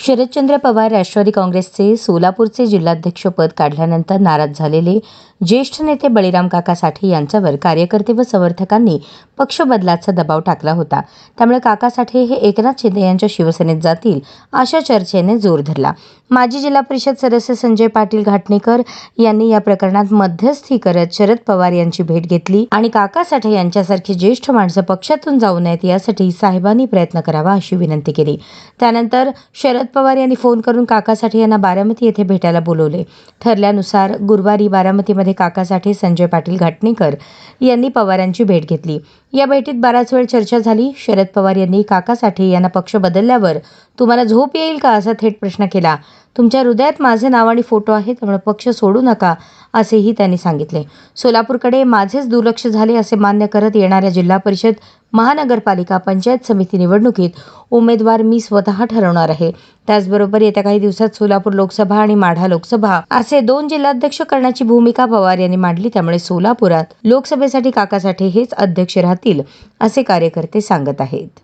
शरदचंद्र पवार राष्ट्रवादी काँग्रेसचे सोलापूरचे जिल्हाध्यक्षपद काढल्यानंतर नाराज झालेले ज्येष्ठ नेते बळीराम काका साठे यांच्यावर कार्यकर्ते व समर्थकांनी पक्ष बदलाचा दबाव टाकला होता. त्यामुळे काका साठे हे एकनाथ शिंदे यांच्या शिवसेनेत जातील अशा चर्चेने जोर धरला. माजी जिल्हा परिषद सदस्य संजय पाटील घाटणेकर यांनी या प्रकरणात मध्यस्थी करत शरद पवार यांची भेट घेतली आणि काका साठे यांच्यासारखी ज्येष्ठ माणसं पक्षातून जाऊ नयेत यासाठी साहेबांनी प्रयत्न करावा अशी विनंती केली. त्यानंतर शरद पवार यांनी फोन करून काका साठे यांना बारामती येथे भेटायला बोलवले. ठरल्यानुसार गुरुवारी बारामतीमध्ये काका साठे संजय पाटील घाटणेकर यांनी पवारांची भेट घेतली. या भेटीत बराच वेळ चर्चा झाली. शरद पवार यांनी काका साठे यांना पक्ष बदलल्यावर तुम्हाला झोप येईल का असा थेट प्रश्न केला. तुमच्या हृदयात माझे नाव आणि फोटो आहे त्यामुळे पक्ष सोडू नका असेही त्यांनी सांगितले. सोलापूरकडे माझेच दुर्लक्ष झाले असे मान्य करत येणाऱ्या जिल्हा परिषद महानगरपालिका पंचायत समिती निवडणुकीत उमेदवार मी स्वतः ठरवणार आहे. त्याचबरोबर येत्या काही दिवसात सोलापूर लोकसभा आणि माढा लोकसभा असे दोन जिल्हाध्यक्ष करण्याची भूमिका पवार यांनी मांडली त्यामुळे सोलापुरात लोकसभेसाठी काकासाठी हेच अध्यक्ष राहतील असे कार्यकर्ते सांगत आहेत.